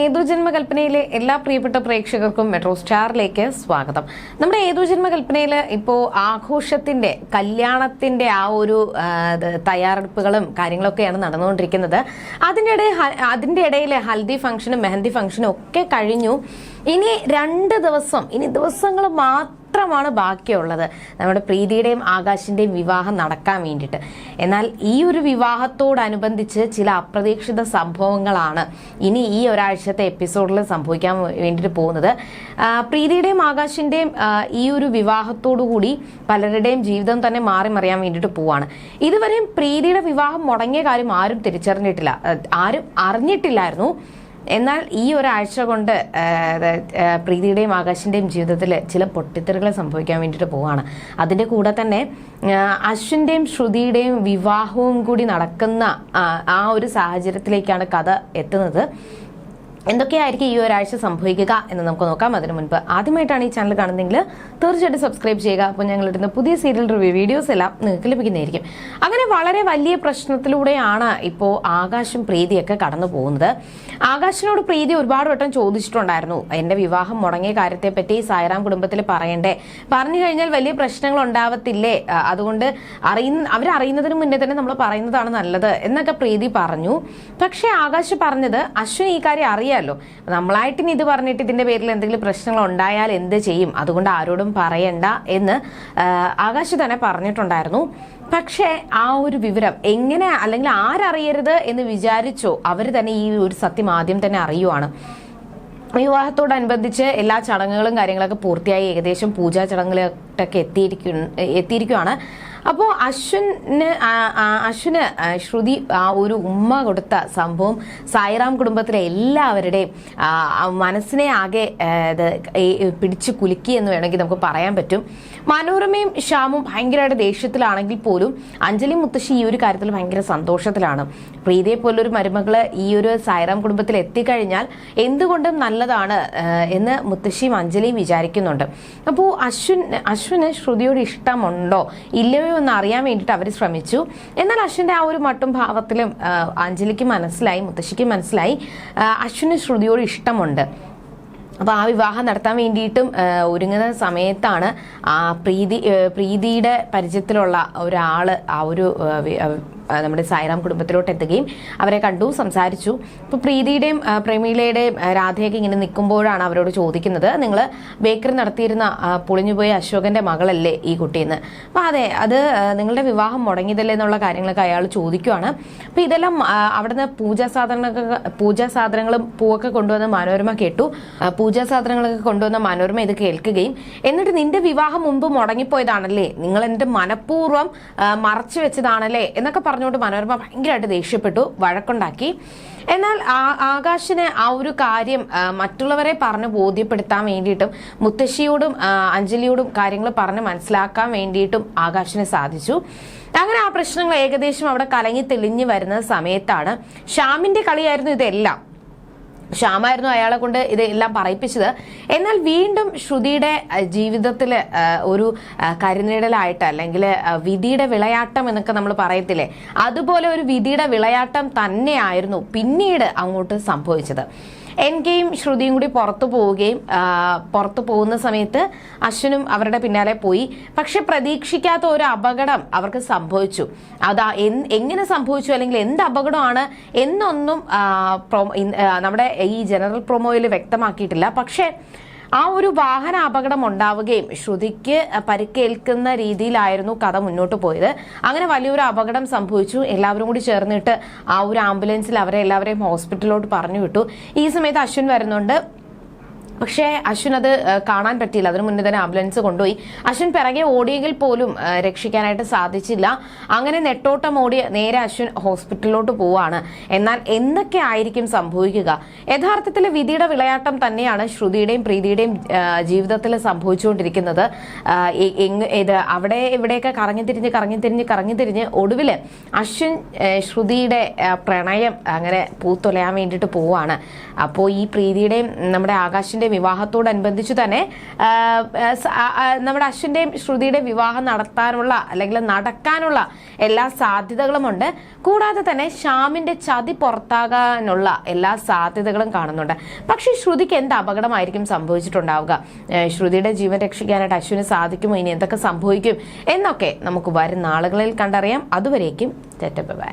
ഏതു ജന്മകൽപ്പനയിലെ എല്ലാ പ്രിയപ്പെട്ട പ്രേക്ഷകർക്കും മെട്രോ സ്റ്റാറിലേക്ക് സ്വാഗതം. നമ്മുടെ ഏതു ജന്മകൽപ്പനയിൽ ഇപ്പോൾ ആഘോഷത്തിന്റെ കല്യാണത്തിന്റെ ആ ഒരു തയ്യാറെടുപ്പുകളും കാര്യങ്ങളൊക്കെയാണ് നടന്നുകൊണ്ടിരിക്കുന്നത്. അതിന്റെ ഇടയിൽ അതിന്റെ ഇടയിൽ ഹൽദി ഫംഗ്ഷനും മെഹന്തി ഫംഗ്ഷനും ഒക്കെ കഴിഞ്ഞു. ഇനി രണ്ട് ദിവസം ഇനി ദിവസങ്ങൾ മാത്രമാണ് ബാക്കിയുള്ളത്. നമ്മുടെ പ്രീതിയുടെയും ആകാശിന്റെയും വിവാഹം നടക്കാൻ വേണ്ടിയിട്ട്. എന്നാൽ ഈ ഒരു വിവാഹത്തോടനുബന്ധിച്ച് ചില അപ്രതീക്ഷിത സംഭവങ്ങളാണ് ഇനി ഈ ഒരാഴ്ചത്തെ എപ്പിസോഡിൽ സംഭവിക്കാൻ വേണ്ടിയിട്ട് പോകുന്നത്. പ്രീതിയുടെയും ആകാശിന്റെയും ഈ ഒരു വിവാഹത്തോടു കൂടി പലരുടെയും ജീവിതം തന്നെ മാറി മറിയാൻ വേണ്ടിയിട്ട് പോവാണ്. ഇതുവരെയും പ്രീതിയുടെ വിവാഹം മുടങ്ങിയ കാര്യം ആരും തിരിച്ചറിഞ്ഞിട്ടില്ല. ആരും അറിഞ്ഞിട്ടില്ലായിരുന്നു. എന്നാൽ ഈ ഒരാഴ്ച കൊണ്ട് പ്രീതിയുടെയും ആകാശിന്റെയും ജീവിതത്തിൽ ചില പൊട്ടിത്തെറികൾ സംഭവിക്കാൻ വേണ്ടിയിട്ട് പോവാണ്. അതിന്റെ കൂടെ തന്നെ അശ്വിന്റെയും ശ്രുതിയുടെയും വിവാഹവും കൂടി നടക്കുന്ന ആ ഒരു സാഹചര്യത്തിലേക്കാണ് കഥ എത്തുന്നത്. എന്തൊക്കെയായിരിക്കും ഈ ഒരാഴ്ച സംഭവിക്കുക എന്ന് നമുക്ക് നോക്കാം. അതിനു മുൻപ് ആദ്യമായിട്ടാണ് ഈ ചാനൽ കാണുന്നതെങ്കിൽ തീർച്ചയായിട്ടും സബ്സ്ക്രൈബ് ചെയ്യുക. അപ്പോൾ ഞങ്ങൾ ഇടുന്ന പുതിയ സീരിയൽ റിവ്യൂ വീഡിയോസ് എല്ലാം നിങ്ങൾക്ക് ലഭിക്കുന്നതായിരിക്കും. അങ്ങനെ വളരെ വലിയ പ്രശ്നത്തിലൂടെയാണ് ഇപ്പോൾ ആകാശും പ്രീതിയൊക്കെ കടന്നു പോകുന്നത്. ആകാശിനോട് പ്രീതി ഒരുപാട് വട്ടം ചോദിച്ചിട്ടുണ്ടായിരുന്നു. എന്റെ വിവാഹം മുടങ്ങിയ കാര്യത്തെപ്പറ്റി സായറാം കുടുംബത്തിൽ പറയണ്ടേ? പറഞ്ഞു കഴിഞ്ഞാൽ വലിയ പ്രശ്നങ്ങൾ ഉണ്ടാവത്തില്ലേ? അതുകൊണ്ട് അറിയുന്ന അവരറിയുന്നതിന് മുന്നേ തന്നെ നമ്മൾ പറയുന്നതാണ് നല്ലത് എന്നൊക്കെ പ്രീതി പറഞ്ഞു. പക്ഷേ ആകാശ് പറഞ്ഞത് അശ്വിൻ ഈ കാര്യം അറിയാലോ. നമ്മളായിട്ട് ഇനി ഇത് പറഞ്ഞിട്ട് ഇതിന്റെ പേരിൽ എന്തെങ്കിലും പ്രശ്നങ്ങൾ ഉണ്ടായാൽ എന്ത് ചെയ്യും? അതുകൊണ്ട് ആരോടും പറയണ്ട എന്ന് ആകാശ് തന്നെ പറഞ്ഞിട്ടുണ്ടായിരുന്നു. പക്ഷേ ആ ഒരു വിവരം എങ്ങനെ അല്ലെങ്കിൽ ആരറിയരുത് എന്ന് വിചാരിച്ചോ അവർ തന്നെ ഈ ഒരു സത്യം ആദ്യം തന്നെ അറിയുവാണ്. വിവാഹത്തോടനുബന്ധിച്ച് എല്ലാ ചടങ്ങുകളും കാര്യങ്ങളൊക്കെ പൂർത്തിയായി. ഏകദേശം പൂജാ ചടങ്ങുകളൊക്കെ എത്തിയിരിക്കും എത്തിയിരിക്കുവാണ്. അപ്പോൾ അശ്വിന് അശ്വിന് ശ്രുതി ആ ഒരു ഉമ്മ കൊടുത്ത സംഭവം സായിറാം കുടുംബത്തിലെ എല്ലാവരുടെയും മനസ്സിനെ ആകെ പിടിച്ച് കുലുക്കി എന്ന് വേണമെങ്കിൽ നമുക്ക് പറയാൻ പറ്റും. മനോരമയും ശ്യാമും ഭയങ്കരമായിട്ട് ദേഷ്യത്തിലാണെങ്കിൽ പോലും അഞ്ജലി മുത്തശ്ശി ഈ ഒരു കാര്യത്തിൽ ഭയങ്കര സന്തോഷത്തിലാണ്. പ്രീതിയെ പോലൊരു മരുമകൾ ഈ ഒരു സായിറാം കുടുംബത്തിൽ എത്തിക്കഴിഞ്ഞാൽ എന്തുകൊണ്ടും നല്ലതാണ് എന്ന് മുത്തശ്ശിയും അഞ്ജലിയും വിചാരിക്കുന്നുണ്ട്. അപ്പോൾ അശ്വിൻ അശ്വിന് ശ്രുതിയോട് ഇഷ്ടമുണ്ടോ? ഇല്ലയോ എന്ന് അറിയാൻ വേണ്ടിയിട്ട് അവർ ശ്രമിച്ചു. എന്നാൽ അശ്വിന്റെ ആ ഒരു മട്ടും ഭാവത്തിലും അഞ്ജലിക്ക് മനസ്സിലായി മുത്തശ്ശിക്ക് മനസ്സിലായി അശ്വിന് ശ്രുതിയോട് ഇഷ്ടമുണ്ട്. അപ്പോൾ ആ വിവാഹം നടത്താൻ വേണ്ടിയിട്ടും ഒരുങ്ങുന്ന സമയത്താണ് ആ പ്രീതി പ്രീതിയുടെ പരിചയത്തിലുള്ള ഒരാൾ ആ ഒരു നമ്മുടെ സായിറാം കുടുംബത്തിലോട്ട് എത്തുകയും അവരെ കണ്ടു സംസാരിച്ചു. ഇപ്പോൾ പ്രീതിയുടെയും പ്രമീളയുടെയും രാധയൊക്കെ ഇങ്ങനെ നിൽക്കുമ്പോഴാണ് അവരോട് ചോദിക്കുന്നത് നിങ്ങൾ ബേക്കറി നടത്തിയിരുന്ന പൊളിഞ്ഞുപോയ അശോകന്റെ മകളല്ലേ ഈ കുട്ടിയെന്ന്? അപ്പോൾ അതെ അത് നിങ്ങളുടെ വിവാഹം മുടങ്ങിയതല്ലേ എന്നുള്ള കാര്യങ്ങളൊക്കെ അയാൾ ചോദിക്കുവാണ്. അപ്പോൾ ഇതെല്ലാം അവിടുന്ന് പൂജാ സാധനങ്ങളൊക്കെ പൂജാ സാധനങ്ങളും പൂവൊക്കെ കൊണ്ടുവന്ന മനോരമ കേട്ടു. പൂജാ സാധനങ്ങളൊക്കെ കൊണ്ടുവന്ന മനോരമ ഇത് കേൾക്കുകയും എന്നിട്ട് നിന്റെ വിവാഹം മുമ്പ് മുടങ്ങിപ്പോയതാണല്ലേ? നിങ്ങൾ എന്റെ മനഃപൂർവം മറച്ചു വെച്ചതാണല്ലേ? എന്നൊക്കെ പറഞ്ഞുകൊണ്ട് മനോരമ ഭയങ്കരമായിട്ട് ദേഷ്യപ്പെട്ടു വഴക്കുണ്ടാക്കി. എന്നാൽ ആകാശിന് ആ ഒരു കാര്യം മറ്റുള്ളവരെ പറഞ്ഞ് ബോധ്യപ്പെടുത്താൻ വേണ്ടിയിട്ടും മുത്തശ്ശിയോടും അഞ്ജലിയോടും കാര്യങ്ങൾ പറഞ്ഞ് മനസ്സിലാക്കാൻ വേണ്ടിയിട്ടും ആകാശിന് സാധിച്ചു. അങ്ങനെ ആ പ്രശ്നങ്ങൾ ഏകദേശം അവിടെ കലങ്ങി തെളിഞ്ഞു വരുന്ന സമയത്താണ്. ഷ്യാമിന്റെ കളിയായിരുന്നു ഇതെല്ലാം. ശ്യാമായിരുന്നു അയാളെ കൊണ്ട് ഇതെല്ലാം പറയിപ്പിച്ചത്. എന്നാൽ വീണ്ടും ശ്രുതിയുടെ ജീവിതത്തിൽ ഒരു കരുനീടലായിട്ട് അല്ലെങ്കിൽ വിധിയുടെ വിളയാട്ടം എന്നൊക്കെ നമ്മൾ പറയത്തില്ലേ? അതുപോലെ ഒരു വിധിയുടെ വിളയാട്ടം തന്നെയായിരുന്നു പിന്നീട് അങ്ങോട്ട് സംഭവിച്ചത്. എൻകെയും ശ്രുതിയും കൂടി പുറത്തു പോവുകയും പുറത്തു പോകുന്ന സമയത്ത് അശ്വനും അവരുടെ പിന്നാലെ പോയി. പക്ഷെ പ്രതീക്ഷിക്കാത്ത ഒരു അപകടം അവർക്ക് സംഭവിച്ചു. അതാ എൻ- എങ്ങനെ സംഭവിച്ചു? അല്ലെങ്കിൽ എന്ത് അപകടമാണ്? എന്നൊന്നും നമ്മുടെ ഈ ജനറൽ പ്രൊമോയിൽ വ്യക്തമാക്കിയിട്ടില്ല. പക്ഷേ ആ ഒരു വാഹന അപകടം ഉണ്ടാവുകയും ശ്രുതിക്ക് പരിക്കേൽക്കുന്ന രീതിയിലായിരുന്നു കഥ മുന്നോട്ട് പോയത്. അങ്ങനെ വലിയൊരു അപകടം സംഭവിച്ചു. എല്ലാവരും കൂടി ചേർന്നിട്ട് ആ ഒരു ആംബുലൻസിൽ അവരെ എല്ലാവരെയും ഹോസ്പിറ്റലിലോട്ട് പറഞ്ഞു വിട്ടു. ഈ സമയത്ത് അശ്വിൻ വരുന്നുണ്ട്. പക്ഷേ അശ്വിൻ അത് കാണാൻ പറ്റിയില്ല. അതിനു മുന്നേ തന്നെ ആംബുലൻസ് കൊണ്ടുപോയി. അശ്വിൻ പിറകെ ഓടിയെങ്കിൽ പോലും രക്ഷിക്കാനായിട്ട് സാധിച്ചില്ല. അങ്ങനെ നെട്ടോട്ടം ഓടി നേരെ അശ്വിൻ ഹോസ്പിറ്റലിലോട്ട് പോവാണ്. എന്നാൽ എന്തൊക്കെ ആയിരിക്കും സംഭവിക്കുക? യഥാർത്ഥത്തിൽ വിധിയുടെ വിളയാട്ടം തന്നെയാണ് ശ്രുതിയുടെയും പ്രീതിയുടെയും ജീവിതത്തിൽ സംഭവിച്ചുകൊണ്ടിരിക്കുന്നത്. ഇത് അവിടെ ഇവിടെയൊക്കെ കറങ്ങി തിരിഞ്ഞ് കറങ്ങി തിരിഞ്ഞ് കറങ്ങി തിരിഞ്ഞ് ഒടുവിൽ അശ്വിൻ ശ്രുതിയുടെ പ്രണയം അങ്ങനെ പൂത്തൊലയാൻ വേണ്ടിയിട്ട് പോവാണ്. അപ്പോൾ ഈ പ്രീതിയുടെയും നമ്മുടെ ആകാശിന്റെ വിവാഹത്തോടനുബന്ധിച്ച് തന്നെ നമ്മുടെ അശ്വിന്റെയും ശ്രുതിയുടെ വിവാഹം നടത്താനുള്ള അല്ലെങ്കിൽ നടക്കാനുള്ള എല്ലാ സാധ്യതകളുമുണ്ട്. കൂടാതെ തന്നെ ശ്യാമിന്റെ ചതി പുറത്താകാനുള്ള എല്ലാ സാധ്യതകളും കാണുന്നുണ്ട്. പക്ഷേ ശ്രുതിക്ക് എന്ത് അപകടമായിരിക്കും സംഭവിച്ചിട്ടുണ്ടാവുക? ശ്രുതിയുടെ ജീവൻ രക്ഷിക്കാനായിട്ട് അശ്വിന് സാധിക്കുമോ? ഇനി എന്തൊക്കെ സംഭവിക്കും? എന്നൊക്കെ നമുക്ക് വരും നാളുകളിൽ കണ്ടറിയാം. അതുവരേക്കും തെറ്റപ്പ് ബൈ.